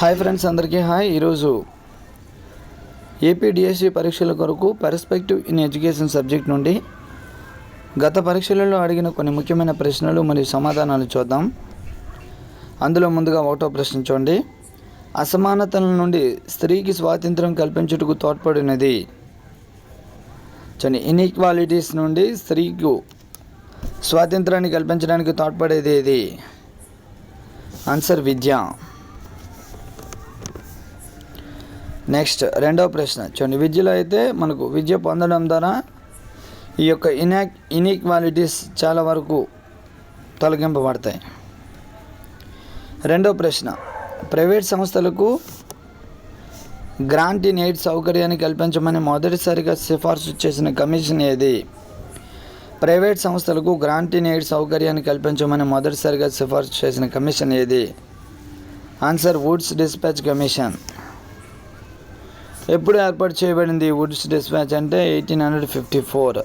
Hi friends అందరికీ hi. ఈరోజు AP DSC పరీక్షల కొరకు పర్స్పెక్టివ్ ఇన్ ఎడ్యుకేషన్ సబ్జెక్ట్ నుండి గత పరీక్షలలో అడిగిన కొన్ని ముఖ్యమైన ప్రశ్నలు మరియు సమాధానాలు చూద్దాం. అందులో ముందుగా ఒకటో ప్రశ్న చూడండి. అసమానతల నుండి స్త్రీకి స్వాతంత్రం కల్పించుటకు తోడ్పడినది. చూడండి ఇన్ఈక్వాలిటీస్ నుండి స్త్రీకు స్వాతంత్రాన్ని కల్పించడానికి తోడ్పడేది ఏది? ఆన్సర్ విద్య. నెక్స్ట్ రెండవ ప్రశ్న. చూడండి విద్యలో అయితే మనకు విద్య పొందడం ద్వారా ఈ యొక్క ఇనాక్ ఇన్ఈక్వాలిటీస్ చాలా వరకు తొలగింపబడతాయి. రెండవ ప్రశ్న. ప్రైవేట్ సంస్థలకు గ్రాంట్ ఇన్ ఎయిడ్ సౌకర్యాన్ని కల్పించమని మొదటిసారిగా సిఫార్సు చేసిన కమిషన్ ఏది? ప్రైవేట్ సంస్థలకు గ్రాంట్ ఇన్ ఎయిడ్ సౌకర్యాన్ని కల్పించమని మొదటిసారిగా సిఫార్సు చేసిన కమిషన్ ఏది? Answer Woods dispatch commission. ఎప్పుడు ఏర్పాటు చేయబడింది వుడ్స్ డిస్పాచ్ అంటే ఎయిటీన్ హండ్రెడ్ ఫిఫ్టీ ఫోర్?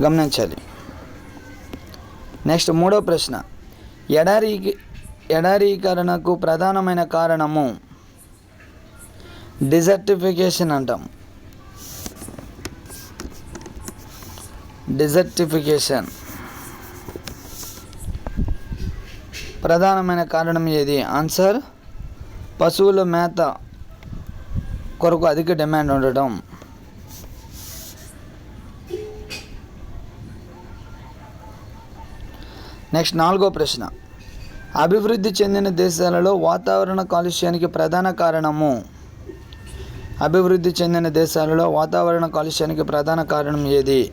గమనించాలి. నెక్స్ట్ మూడో ప్రశ్న. ఎడారి ఎడారీకరణకు ప్రధానమైన కారణము డిజర్టిఫికేషన్ అంటాం. డిజర్టిఫికేషన్. ప్రధానమైన కారణం ఏది? ఆన్సర్ పశువుల మేత కొరకు అధిక డిమాండ్ ఉండటం. నెక్స్ట్ నాలుగో ప్రశ్న. అభివృద్ధి చెందిన దేశాలలో వాతావరణ కాలుష్యానికి ప్రధాన కారణము. అభివృద్ధి చెందిన దేశాలలో వాతావరణ కాలుష్యానికి ప్రధాన కారణం ఏది?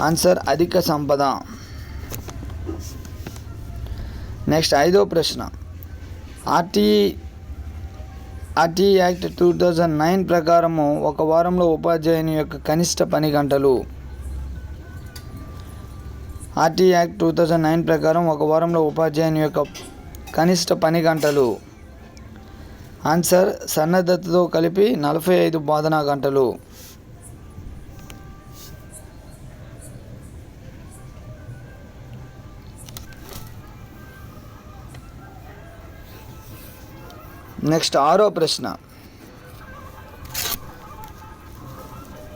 ఆన్సర్ అధిక సంపద. నెక్స్ట్ ఐదో ప్రశ్న. RT RT act two thousand nine ప్రకారము ఒక వారంలో ఉపాధ్యాయుని యొక్క కనిష్ట పని గంటలు. RT act two thousand nine ప్రకారం ఒక వారంలో ఉపాధ్యాయుని యొక్క కనిష్ట పని గంటలు. ఆన్సర్ సన్నద్ధతతో కలిపి నలభై ఐదు బోధనా గంటలు. నెక్స్ట్ ఆరో ప్రశ్న.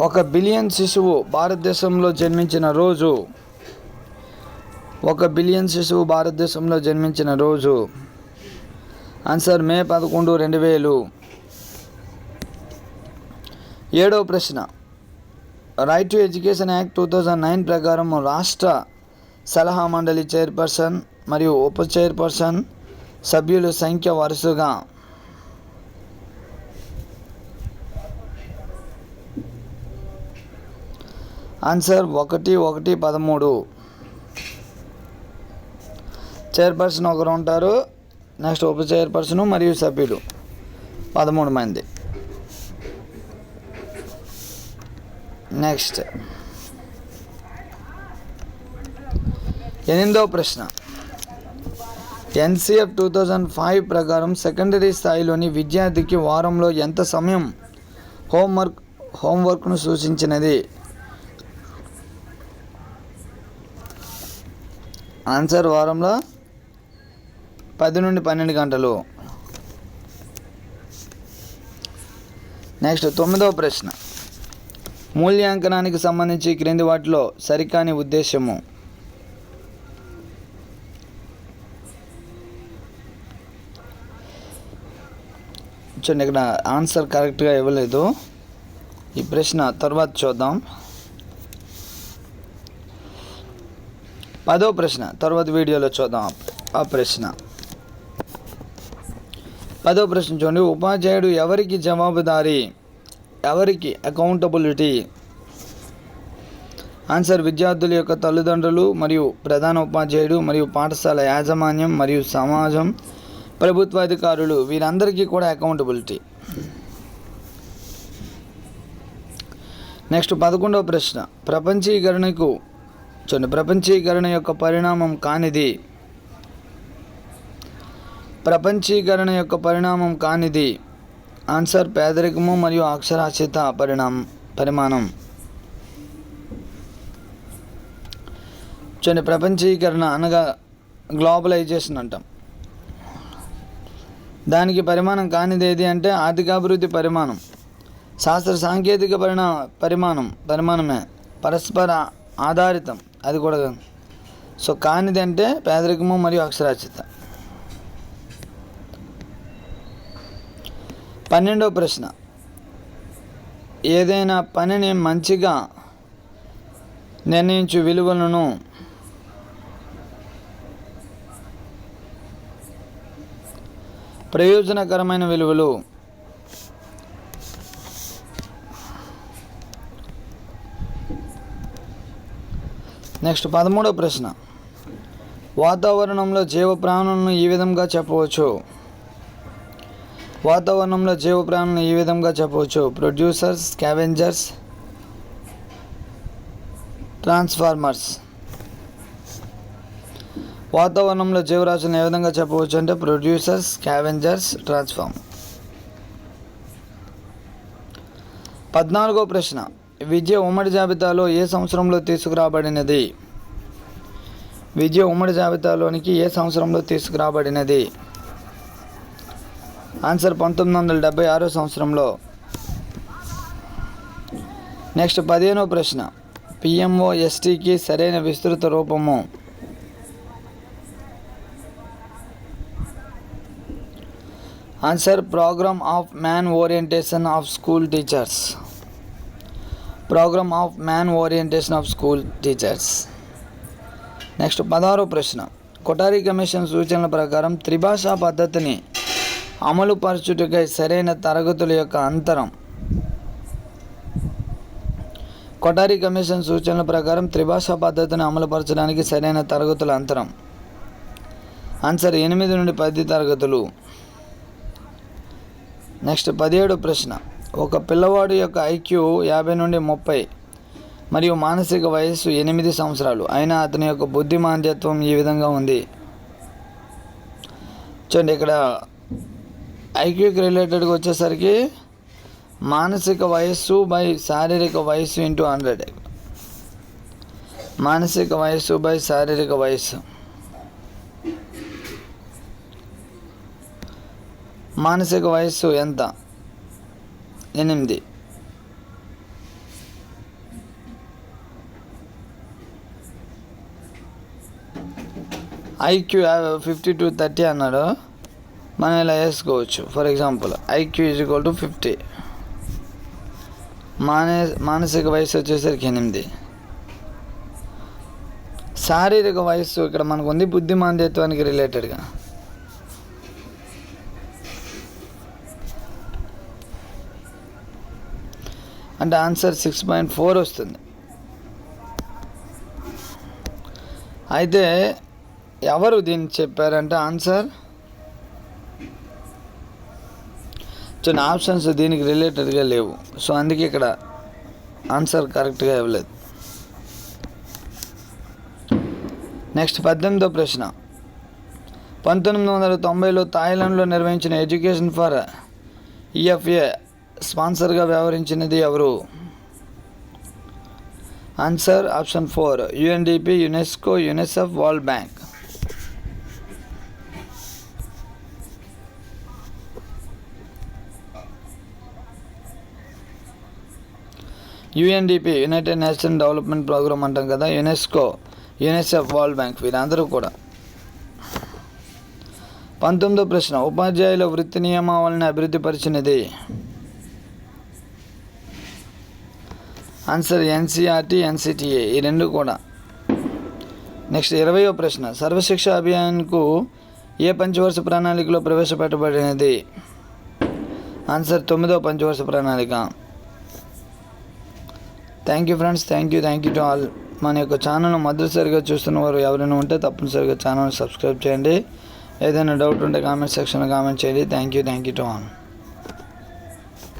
ఒక బిలియన్ శిశువు భారతదేశంలో జన్మించిన రోజు ఒక బిలియన్ శిశువు భారతదేశంలో జన్మించిన రోజు. ఆన్సర్ మే పదకొండు రెండు వేలు. ఏడవ ప్రశ్న. Right to education act two thousand nine ప్రకారం రాష్ట్ర సలహా మండలి చైర్పర్సన్ మరియు ఉప చైర్పర్సన్ సభ్యుల సంఖ్య వరుసగా ఆన్సర్ ఒకటి ఒకటి పదమూడు. చైర్పర్సన్ ఒకరు ఉంటారు. నెక్స్ట్ ఉప చైర్పర్సన్ మరియు సభ్యులు పదమూడు మంది. నెక్స్ట్ ఎనిమిదవ ప్రశ్న. ఎన్సిఎఫ్ టూ థౌజండ్ ఫైవ్ ప్రకారం సెకండరీ స్థాయిలోని విద్యార్థికి వారంలో ఎంత సమయం హోంవర్క్ హోంవర్క్ను సూచించినది? ఆన్సర్ వారంలో పది నుండి పన్నెండు గంటలు. నెక్స్ట్ తొమ్మిదవ ప్రశ్న. మూల్యాంకనానికి సంబంధించి క్రింది వాటిలో సరికాని ఉద్దేశము చూడండి ఇక్కడ ఆన్సర్ కరెక్ట్గా ఇవ్వలేదు. ఈ ప్రశ్న తర్వాత చూద్దాం. పదో ప్రశ్న. తర్వాత వీడియోలో చూద్దాం. ఆ ప్రశ్న. పదో ప్రశ్న చూడండి. ఉపాధ్యాయుడు ఎవరికి జవాబుదారీ? ఎవరికి అకౌంటబిలిటీ ఆన్సర్ విద్యార్థుల యొక్క తల్లిదండ్రులు మరియు ప్రధాన ఉపాధ్యాయుడు మరియు పాఠశాల యాజమాన్యం మరియు సమాజం ప్రభుత్వ అధికారులు వీరందరికీ కూడా అకౌంటబిలిటీ నెక్స్ట్ పదకొండవ ప్రశ్న. ప్రపంచీకరణకు చూడండి ప్రపంచీకరణ యొక్క పరిణామం కానిది. ప్రపంచీకరణ యొక్క పరిణామం కానిది. ఆన్సర్ పేదరికము మరియు అక్షరాస్యత పరిణామం పరిమాణం. చూడండి ప్రపంచీకరణ అనగా గ్లోబలైజేషన్ అంటాం. దానికి పరిమాణం కానిది ఏది అంటే ఆర్థికాభివృద్ధి పరిమాణం. శాస్త్ర సాంకేతిక పరిణా పరిమాణం పరిమాణమే. పరస్పర ఆధారితం. అది కూడా కాదు. సో కానిది అంటే పేదరికము మరియు అక్షరాస్యత పన్నెండవ ప్రశ్న ఏదైనా పనిని మంచిగా నిర్ణయించు విలువలను ప్రయోజనకరమైన విలువలు నెక్స్ట్ పదమూడవ ప్రశ్న. వాతావరణంలో జీవ ప్రాణులను ఈ విధంగా చెప్పవచ్చు. వాతావరణంలో జీవ ప్రాణులను ఈ విధంగా చెప్పవచ్చు. Producers scavengers transformers. వాతావరణంలో జీవరాశులను ఏ విధంగా చెప్పవచ్చు అంటే ప్రొడ్యూసర్స్ స్కావెంజర్స్ ట్రాన్స్ఫార్మ్ పద్నాలుగో ప్రశ్న. విద్య ఉమ్మడి జాబితాలో ఏ సంవత్సరంలో తీసుకురాబడినది? విద్య ఉమ్మడి జాబితాలోనికి ఏ సంవత్సరంలో తీసుకురాబడినది? ఆన్సర్ పంతొమ్మిది వందల డెబ్బై ఆరో సంవత్సరంలో. నెక్స్ట్ పదిహేనో ప్రశ్న. పిఎంఓ ఎస్టీకి సరైన విస్తృత రూపము. Answer programme of man orientation of school teachers. Programme of man orientation of school teachers. Next పదహారో ప్రశ్న. కొటారి కమిషన్ సూచనల ప్రకారం త్రిభాషా పద్ధతిని అమలుపరచుటకై సరైన తరగతుల యొక్క అంతరం. కొటారి కమిషన్ సూచనల ప్రకారం త్రిభాషా పద్ధతిని అమలుపరచడానికి సరైన తరగతుల అంతరం. ఆన్సర్ ఎనిమిది నుండి పది తరగతులు. నెక్స్ట్ పదిహేడు ప్రశ్న. ఒక పిల్లవాడు యొక్క ఐక్యూ యాభై నుండి ముప్పై మరియు మానసిక వయస్సు ఎనిమిది సంవత్సరాలు. అయినా అతని యొక్క బుద్ధి మాంద్యత్వం ఈ విధంగా ఉంది. చూడండి ఇక్కడ ఐక్యూకి రిలేటెడ్గా వచ్చేసరికి మానసిక వయస్సు బై శారీరక వయస్సు ఇంటూ హండ్రెడ్. మానసిక వయస్సు బై శారీరక వయస్సు. మానసిక వయస్సు ఎంత? ఎనిమిది. ఐక్యూ ఫిఫ్టీ టు థర్టీ అన్నాడు. మనం ఇలా వేసుకోవచ్చు. For example IQ is equal to fifty. మానే మానసిక వయసు వచ్చేసరికి ఎనిమిది. శారీరక వయస్సు ఇక్కడ మనకు ఉంది బుద్ధిమాంద్యత్వానికి రిలేటెడ్గా అంటే ఆన్సర్ సిక్స్ పాయింట్ ఫోర్ వస్తుంది. అయితే ఎవరు దీన్ని చెప్పారంటే? ఆన్సర్? కొన్ని ఆప్షన్స్ దీనికి రిలేటెడ్గా లేవు. సో అందుకే ఇక్కడ ఆన్సర్ కరెక్ట్గా ఇవ్వలేదు. నెక్స్ట్ పద్దెనిమిదో ప్రశ్న. పంతొమ్మిది వందల తొంభైలో థాయిలాండ్లో నిర్వహించిన ఎడ్యుకేషన్ ఫర్ ఈఎఫ్ఏ స్పాన్సర్గా వ్యవహరించినది ఎవరు? Answer option four UNDP UNESCO UNICEF world bank. UNDP united nation development programme అంటాం కదా యునెస్కో యునెసెఫ్ వరల్డ్ బ్యాంక్ వీరందరూ కూడా. పంతొమ్మిదో ప్రశ్న ఉపాధ్యాయుల వృత్తి నియమావళిని అభివృద్ధి ఆన్సర్ ఎన్సీఆర్టీ ఎన్సిటిఏ ఈ రెండు కూడా. నెక్స్ట్ ఇరవయో ప్రశ్న. సర్వశిక్ష అభియాన్కు ఏ పంచవర్ష ప్రణాళికలో ప్రవేశపెట్టబడినది? ఆన్సర్ తొమ్మిదో పంచవర్ష ప్రణాళిక. Thank you friends thank you thank you to all మన యొక్క ఛానల్ను మొదటిసారిగా చూస్తున్న వారు ఎవరైనా ఉంటే తప్పనిసరిగా ఛానల్ సబ్స్క్రైబ్ చేయండి. ఏదైనా డౌట్ ఉంటే కామెంట్ సెక్షన్లో కామెంట్ చేయండి. Thank you thank you to all